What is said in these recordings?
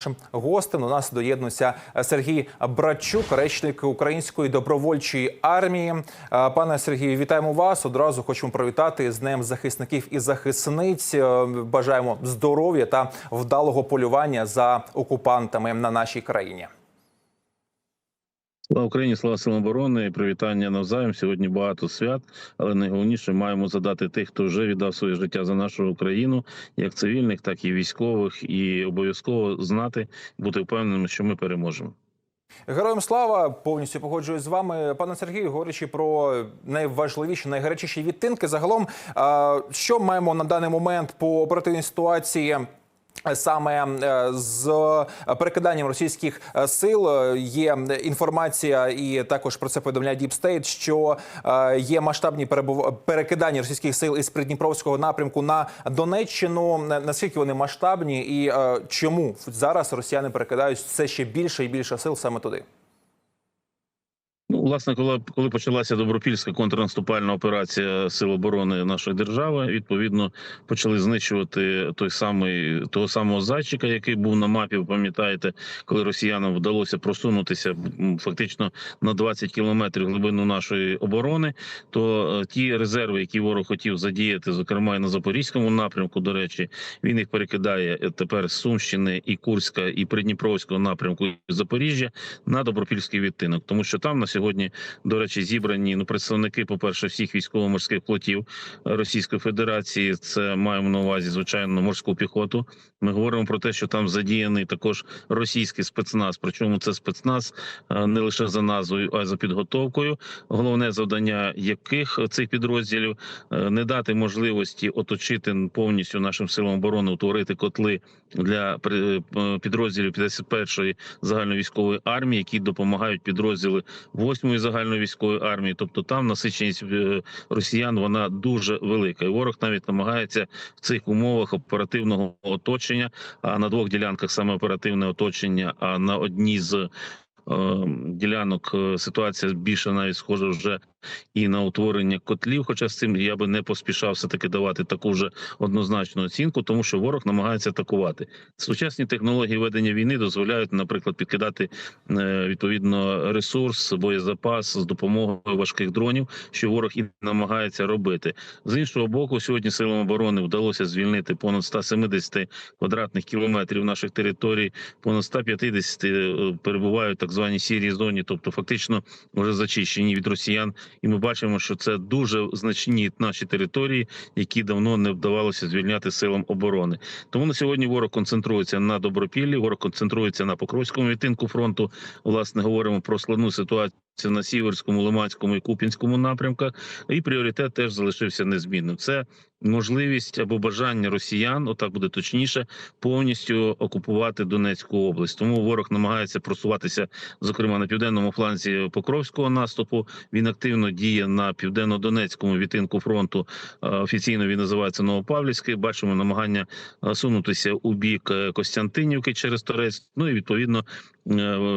Нашим гостем у нас доєднується Сергій Братчук, речник Української добровольчої армії. Е, Пане Сергію, вітаємо вас. Одразу хочемо привітати з Днем захисників і захисниць. Е, Бажаємо здоров'я та вдалого полювання за окупантами на нашій країні. Слава Україні, слава силам оборони, привітання навзаєм. Сьогодні багато свят, але найголовніше маємо задати тих, хто вже віддав своє життя за нашу Україну, як цивільних, так і військових, і обов'язково знати, бути впевненими, що ми переможемо. Героям слава повністю погоджуюсь з вами, пане Сергію. Говорячи про найважливіші, найгарячіші відтинки. Загалом, що маємо на даний момент по оперативній ситуації? Саме е, з перекиданням російських е, сил е, є інформація, і також про це повідомляє Deep State, що є масштабні перекидання російських сил із Придніпровського напрямку на Донеччину. Наскільки вони масштабні, і чому зараз росіяни перекидають все ще більше і більше сил саме туди? Ну, власне, коли коли почалася добропільська контрнаступальна операція Сил оборони нашої держави, відповідно почали знищувати той самий того самого зайчика, який був на мапі. Ви пам'ятаєте, коли росіянам вдалося просунутися фактично на 20 кілометрів глибину нашої оборони, то е, ті резерви, які ворог хотів задіяти, зокрема і на запорізькому напрямку, до речі, він їх перекидає е, тепер з Сумщини і Курська, і Придніпровського напрямку і Запоріжжя на добропільський відтинок, тому що там на сьогодні, до речі, зібрані ну представники, по перше, всіх військово-морських флотів Російської Федерації. Це маємо на увазі звичайно морську піхоту. Ми говоримо про те, що там задіяний також російський спецназ. Причому це спецназ е, не лише за назвою, а й за підготовкою. Головне завдання яких цих підрозділів е, не дати можливості оточити повністю нашим силам оборони, утворити котли для е, підрозділів 51-ї загальновійськової армії, які допомагають підрозділи 8-ї загальновійськової армії. Тобто там насиченість е, росіян вона дуже велика. І ворог навіть намагається в цих умовах оперативного оточення. А на двох ділянках саме оперативне оточення, а на одній з е, ділянок ситуація більше навіть схожа вже і на утворення котлів. Хоча з цим я би не поспішав все таки давати таку вже однозначну оцінку, тому що ворог намагається атакувати. Сучасні технології ведення війни дозволяють, наприклад, підкидати е, відповідно ресурс, боєзапас з допомогою важких дронів, що ворог і намагається робити. З іншого боку, сьогодні силам оборони вдалося звільнити понад 170 квадратних кілометрів наших територій, понад 150 е, перебувають в так званій сірій зоні, тобто фактично вже зачищені від росіян. І ми бачимо, що це дуже значні наші території, які давно не вдавалося звільняти силам оборони. Тому на сьогодні ворог концентрується на добропіллі, ворог концентрується на Покровському відтинку фронту. Власне, говоримо про складну ситуацію. На сіверському, лиманському і купінському напрямках, і пріоритет теж залишився незмінним. Це можливість або бажання росіян, отак буде точніше, повністю окупувати Донецьку область. Тому ворог намагається просуватися, зокрема на південному фланзі Покровського наступу. Він активно діє на південно-донецькому відтинку фронту. Е, Офіційно він називається Новопавлівський. Бачимо намагання е, сунутися у бік е, Костянтинівки через Торець. Ну і відповідно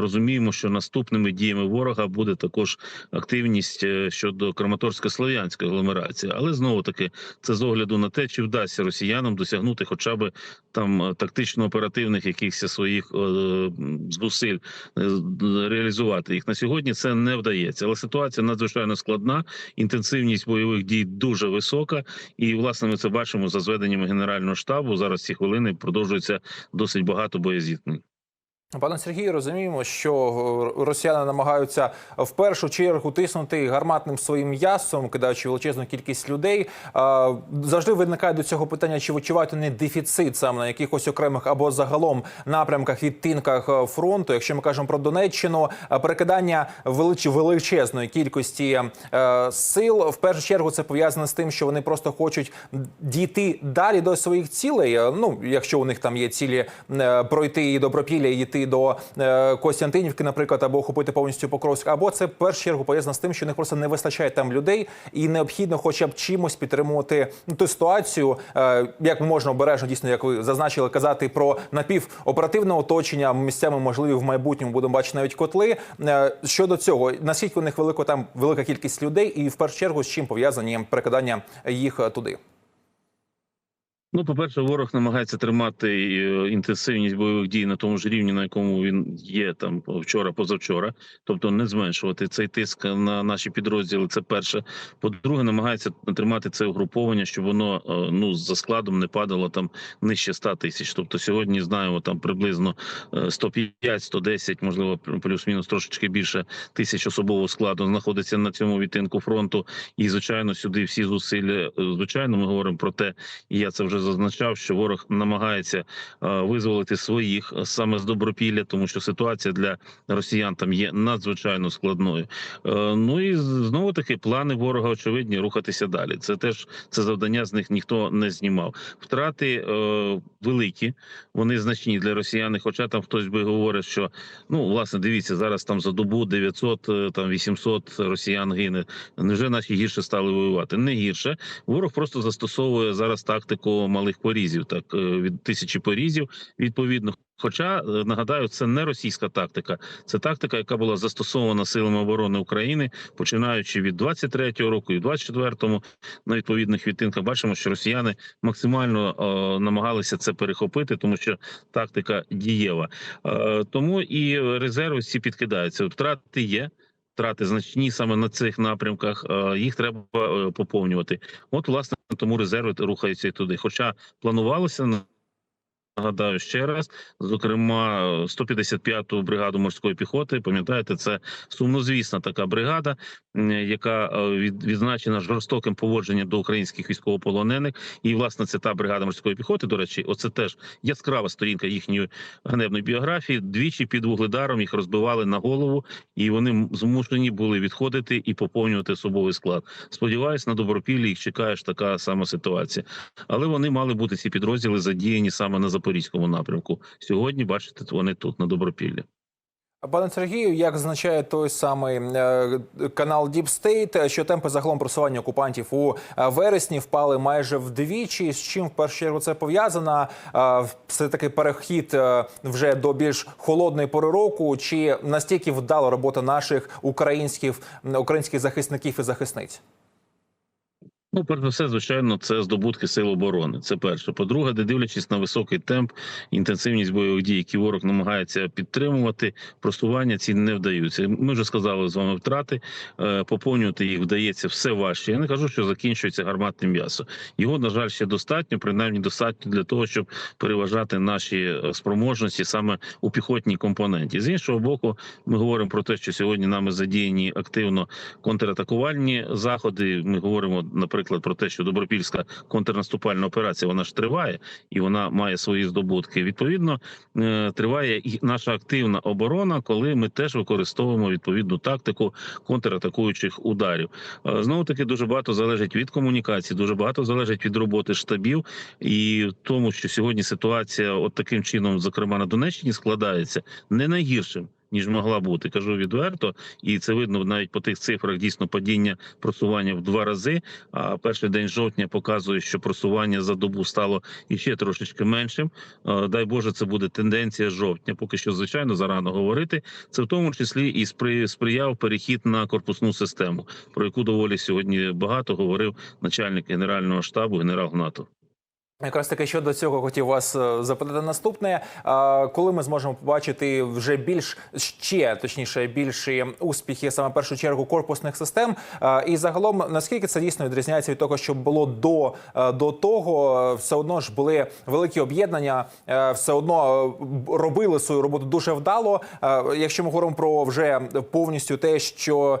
розуміємо, що наступними діями ворога буде також активність е, щодо Краматорсько-Слов'янської агломерації. Але знову таки це з огляду на те, чи вдасться росіянам досягнути хоча б там е, тактично-оперативних якихось своїх е, зусиль е, реалізувати їх на сьогодні. Це не вдається, але ситуація надзвичайно складна. Інтенсивність бойових дій дуже висока, і власне ми це бачимо за зведеннями генерального штабу. Зараз ці хвилини продовжується досить багато боєзіткнень. Пане Сергію, розуміємо, що е, росіяни намагаються в першу чергу тиснути гарматним своїм м'ясом, кидаючи величезну кількість людей. Завжди виникає до цього питання, чи відчувають вони дефіцит саме на якихось окремих або загалом напрямках, відтинках е, фронту. Якщо ми кажемо про Донеччину, е, перекидання велич... величезної кількості е, сил в першу чергу це пов'язано з тим, що вони просто хочуть дійти далі до своїх цілей. Е, Ну, якщо у них там є цілі е, пройти і добропілля, і йти до е, Костянтинівки, наприклад, або охопити повністю Покровськ, або це в першу чергу пов'язано з тим, що них просто не вистачає там людей, і необхідно, хоча б чимось підтримувати ну, ту ситуацію, е, як можна обережно, дійсно, як ви зазначили, казати про напівоперативне оточення, місцями можливі в майбутньому будемо бачити навіть котли. Е, Щодо цього, наскільки у них велика там велика кількість людей, і в першу чергу з чим пов'язані перекидання їх туди? Ну, по-перше, ворог намагається тримати е, інтенсивність бойових дій на тому ж рівні, на якому він є там вчора, позавчора, тобто не зменшувати цей тиск на наші підрозділи. Це перше. По-друге, намагається тримати це угруповання, щоб воно е, ну за складом не падало там нижче 100 тисяч. Тобто сьогодні знаємо там приблизно е, 105, 110, можливо, плюс-мінус трошечки більше тисяч особового складу знаходиться на цьому відтинку фронту. І звичайно, сюди всі зусилля. е, Звичайно, ми говоримо про те, і я це вже зазначав, що ворог намагається е, визволити своїх е, саме з добропілля, тому що ситуація для росіян там є надзвичайно складною. Е, Ну і знову таки плани ворога очевидні рухатися далі. Це теж це завдання з них ніхто не знімав. Втрати великі, вони значні для росіян. Хоча там хтось би говорить, що ну власне дивіться зараз там за добу 900, е, там 800 росіян гине. Невже наші гірше стали воювати? Не гірше. Ворог просто застосовує зараз тактику малих порізів, так е, від тисячі порізів відповідно. Хоча е, нагадаю, це не російська тактика, це тактика, яка була застосована силами оборони України, починаючи від 23-го року і 24-му на відповідних відтинках. Бачимо, що росіяни максимально е, намагалися це перехопити, тому що тактика дієва. Е, тому і резерви всі підкидаються. Втрати є. Втрати значні саме на цих напрямках. е, Їх треба е, поповнювати. От, власне, тому резерви рухаються туди. Хоча планувалося Нагадаю ще раз, зокрема, 155-ту бригаду морської піхоти. Пам'ятаєте, це сумнозвісна така бригада, яка е, відзначена жорстоким поводженням до українських військовополонених. І власне це та бригада морської піхоти. До речі, оце теж яскрава сторінка їхньої ганебної біографії. Двічі під вугледаром їх розбивали на голову, і вони змушені були відходити і поповнювати особовий склад. Сподіваюсь, на добропіллі їх чекає ж така сама ситуація. Але вони мали бути ці підрозділи задіяні саме на запорізькому напрямку. Сьогодні бачите, вони тут на добропіллі. Пане Сергію, як зазначає той самий е, канал Deep State, що темпи загалом просування окупантів у е, вересні впали майже вдвічі. З чим в першу чергу це пов'язано? Е, Все таки перехід вже до більш холодної пори року. Чи настільки вдала робота наших українських українських захисників і захисниць? Ну, перш за все, звичайно, це здобутки сил оборони. Це перше. По-друге, не дивлячись на високий темп, інтенсивність бойових дій, які ворог намагається підтримувати, просування ці не вдаються. Ми вже сказали з вами втрати. е, Поповнювати їх вдається все важче. Я не кажу, що закінчується гарматне м'ясо. Його, на жаль, ще достатньо, принаймні достатньо для того, щоб переважати наші е, спроможності саме у піхотній компоненті. З іншого боку, ми говоримо про те, що сьогодні нами задіяні активно контратакувальні заходи. Ми говоримо, наприклад, про те, що добропільська контрнаступальна операція вона ж триває і вона має свої здобутки. Відповідно, е, триває і наша активна оборона, коли ми теж використовуємо відповідну тактику контратакуючих ударів. Е, Знову таки дуже багато залежить від комунікації, дуже багато залежить від роботи штабів і тому, що сьогодні ситуація, от таким чином, зокрема на Донеччині, складається не найгіршим. Ніж могла бути, кажу відверто, і це видно навіть по тих цифрах. Дійсно, падіння просування в два рази. А перший день жовтня показує, що просування за добу стало іще трошечки меншим. Дай Боже, це буде тенденція жовтня. Поки що, звичайно, зарано говорити. Це в тому числі і спри- сприяв перехід на корпусну систему, про яку доволі сьогодні багато говорив начальник генерального штабу генерал Гнатов. Якраз таки щодо цього хотів вас е, запитати наступне. Коли ми зможемо побачити вже більш ще точніше більші успіхи саме в першу чергу корпусних систем? І загалом наскільки це дійсно відрізняється від того, що було до, е, до того, все одно ж були великі об'єднання, е, все одно робили свою роботу дуже вдало. Якщо ми говоримо про вже повністю те, що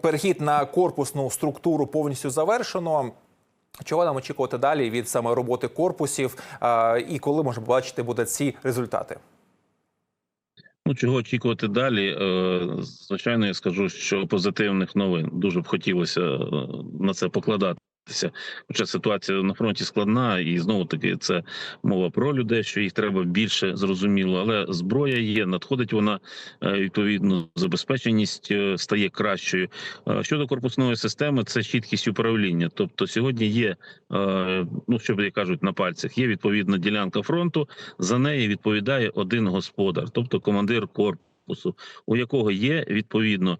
перехід на корпусну структуру повністю завершено. Чого нам очікувати далі від саме роботи корпусів, і коли можна побачити буде ці результати? Ну, чого очікувати далі? Е, Звичайно, я скажу, що позитивних новин дуже б хотілося е, на це покладатися. Хоча ситуація на фронті складна, і знову таки це мова про людей, що їх треба більше зрозуміло. Але зброя є, надходить вона е, відповідно, забезпеченість е, стає кращою. Е, Щодо корпусної системи, це чіткість управління. Тобто, сьогодні є, ну що кажуть на пальцях, є відповідна ділянка фронту. За неї відповідає один господар, тобто командир корпусу, у якого є відповідно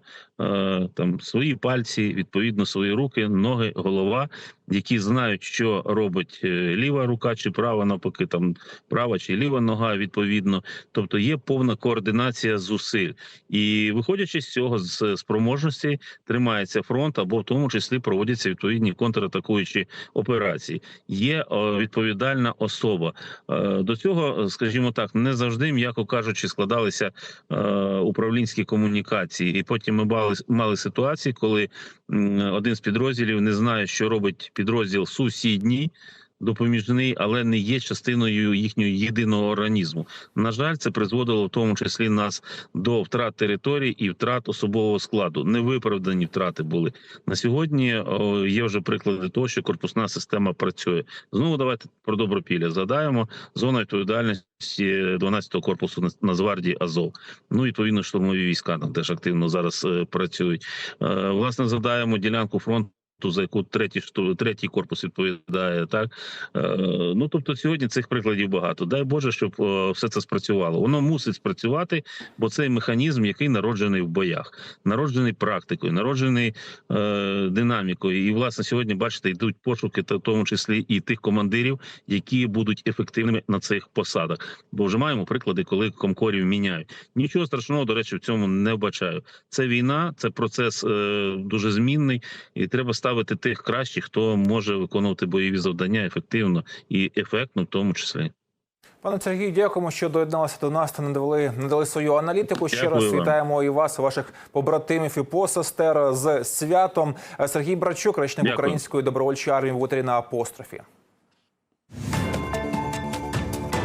там свої пальці, відповідно, свої руки, ноги, голова, які знають, що робить е, ліва рука чи права, навпаки, там права чи ліва нога, відповідно. Тобто є повна координація зусиль. І виходячи з цього з спроможності, тримається фронт, або в тому числі проводяться відповідні контратакуючі операції. Є е, відповідальна особа. Е, До цього, скажімо так, не завжди, м'яко кажучи, складалися е, управлінські комунікації, і потім ми мали, мали ситуації, коли один з підрозділів не знає, що робить підрозділ сусідній. Допоміжний, але не є частиною їхнього єдиного організму. На жаль, це призводило в тому числі нас до втрат територій і втрат особового складу. Невиправдані втрати були на сьогодні. Є вже приклади того, що корпусна система працює. Знову давайте про добропілля згадаємо зона відповідальності 12-го корпусу Нац- Нацгвардії Азов. Ну відповідно, штурмові війська там теж активно зараз е, працюють. Е, Власне, згадаємо ділянку фронту. За яку третій третій корпус відповідає, так е, ну тобто сьогодні цих прикладів багато. Дай Боже, щоб е, все це спрацювало. Воно мусить спрацювати, бо цей механізм, який народжений в боях, народжений практикою, народжений е, динамікою. І власне сьогодні бачите, йдуть пошуки, та в тому числі і тих командирів, які будуть ефективними на цих посадах. Бо вже маємо приклади, коли комкорів міняють. Нічого страшного, до речі, в цьому не вбачаю. Це війна, це процес е, дуже змінний, і треба ставити тих кращих, хто може виконувати бойові завдання ефективно і ефектно, в тому числі. Пане Сергію, дякуємо, що доєдналися до нас та надали, надали свою аналітику. Ще Дякую раз вам. вітаємо і вас, і ваших побратимів і посестер з святом. Сергій Брачук, речник Дякую. української добровольчої армії в Утрі на апострофі.